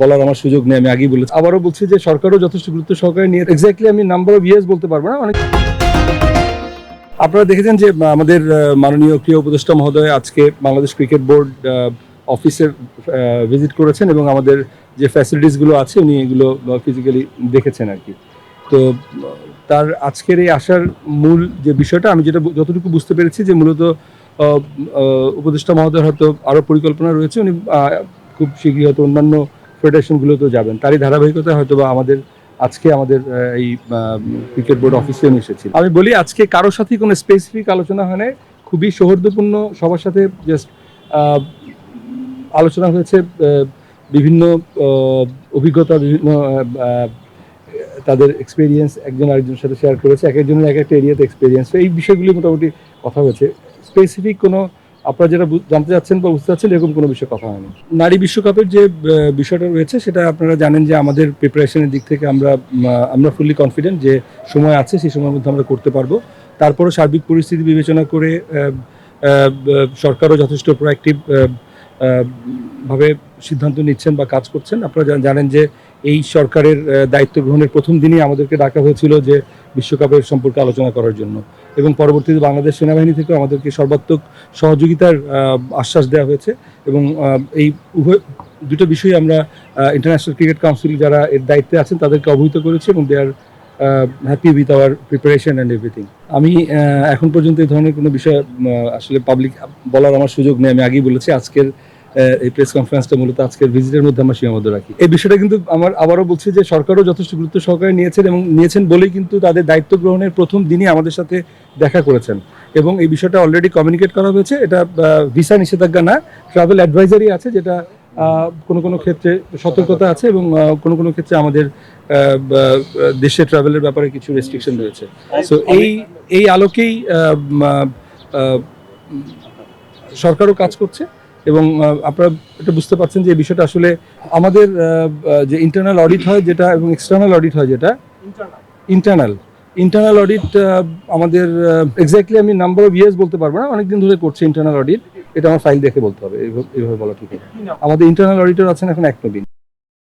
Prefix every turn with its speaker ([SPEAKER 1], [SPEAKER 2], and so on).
[SPEAKER 1] বলার আমার সুযোগ নেই, আমি আগেই বলেছি। আবারও বলছি যে সরকারও যথেষ্ট গুরুত্ব সহকারে নিয়ে এক্স্যাক্টলি আমি নাম্বার অফ ইয়ার্স বলতে পারব না, অনেক আপনারা দেখেছেন যে আমাদের মাননীয় ক্রীড়া উপদেষ্টা মহোদয় আজকে বাংলাদেশ ক্রিকেট বোর্ড অফিসের ভিজিট করেছেন এবং আমাদের যে ফ্যাসিলিটিসগুলো আছে, উনি এগুলো ফিজিক্যালি দেখেছেন আর কি। তো, তার আজকের এই আসার মূল যে বিষয়টা, আমি যেটা যতটুকু বুঝতে পেরেছি যে মূলত উপদেষ্টা মহোদয়ের হয়তো আরও পরিকল্পনা রয়েছে, উনি খুব শীঘ্রই হয়তো অন্যান্য ফেডারেশনগুলোতেও যাবেন। তারই ধারাবাহিকতা হয়তো বা আমাদের, আজকে আমাদের এই ক্রিকেট বোর্ড অফিসে আমি এসেছেন আমি বলি, আজকে কারোর সাথে কোনো স্পেসিফিক আলোচনা হয় নাই। খুবই সৌহার্দ্যপূর্ণ সবার সাথে জাস্ট আলোচনা হয়েছে বিভিন্ন অভিজ্ঞতা, বিভিন্ন তাদের এক্সপিরিয়েন্স একজন আরেকজনের সাথে শেয়ার করেছে, এক একজনের এক একটা এরিয়াতে এক্সপিরিয়েন্স এই বিষয়গুলি মোটামুটি কথা হয়েছে। স্পেসিফিক কোনো আপনারা যেটা জানতে চাচ্ছেন বা বুঝতে চাচ্ছেন, এরকম কোনো বিষয়ে কথা হয়নি। নারী বিশ্বকাপের যে বিষয়টা রয়েছে, সেটা আপনারা জানেন যে আমাদের প্রিপারেশনের দিক থেকে আমরা আমরা ফুললি কনফিডেন্ট যে সময় আছে, সেই সময়ের মধ্যে আমরা করতে পারব। তারপরও সার্বিক পরিস্থিতি বিবেচনা করে সরকারও যথেষ্ট প্রোয়াক্টিভ ভাবে সিদ্ধান্ত নিচ্ছেন বা কাজ করছেন। আপনারা জানেন যে এই সরকারের দায়িত্ব গ্রহণের প্রথম দিনই আমাদেরকে ডাকা হয়েছিল যে বিশ্বকাপের সম্পর্কে আলোচনা করার জন্য। এবং পরবর্তীতে বাংলাদেশ সেনাবাহিনী থেকে আমাদেরকে সর্বাত্মক সহযোগিতার আশ্বাস দেওয়া হয়েছে। এবং এই উভয় দুটো বিষয়ে আমরা ইন্টারন্যাশনাল ক্রিকেট কাউন্সিল যারা এর দায়িত্বে আছেন তাদেরকে অবহিত করেছি এবং they are happy with our preparation and everything আমি এখন পর্যন্ত এই ধরনের কোনো বিষয় আসলে পাবলিক বলার আমার সুযোগ নেই। আমি আগেই বলেছি, আজকের এই প্রেস কনফারেন্সটা মূলত আজকের ভিজিটের মধ্যে আমরা সীমাবদ্ধ রাখি। এই বিষয়টা কিন্তু আমার আবারও বলছি যে সরকারও যথেষ্ট গুরুত্ব সহকারে নিয়েছেন এবং নিয়েছেন বলেই কিন্তু তাদের দায়িত্ব গ্রহণের প্রথম দিনই আমাদের সাথে দেখা করেছেন। এবং এই বিষয়টা অলরেডি কমিউনিকেট করা হয়েছে। এটা ভিসা নিষেধাজ্ঞা না ট্রাভেল অ্যাডভাইজারি আছে, যেটা কোনো কোনো ক্ষেত্রে সতর্কতা আছে এবং কোনো কোনো ক্ষেত্রে আমাদের দেশে ট্রাভেলের ব্যাপারে কিছু রেস্ট্রিকশন রয়েছে। সো এই এই আলোকেই সরকারও কাজ করছে এবং আপনারা এটা বুঝতে পারছেন যে এই বিষয়টা আসলে আমাদের যে ইন্টারনাল অডিট হয় যেটা এবং এক্সটার্নাল অডিট হয় যেটা ইন্টারনাল ইন্টারনাল অডিট আমাদের এক্স্যাক্টলি আমি নাম্বার অফ ইয়ার্স বলতে পারব না অনেকদিন ধরে করছে ইন্টারনাল অডিট এটা আমার ফাইল দেখে বলতে হবে। এইভাবে বলা ঠিক আছে আমাদের ইন্টারনাল অডিটর আছেন এখন এক নবীন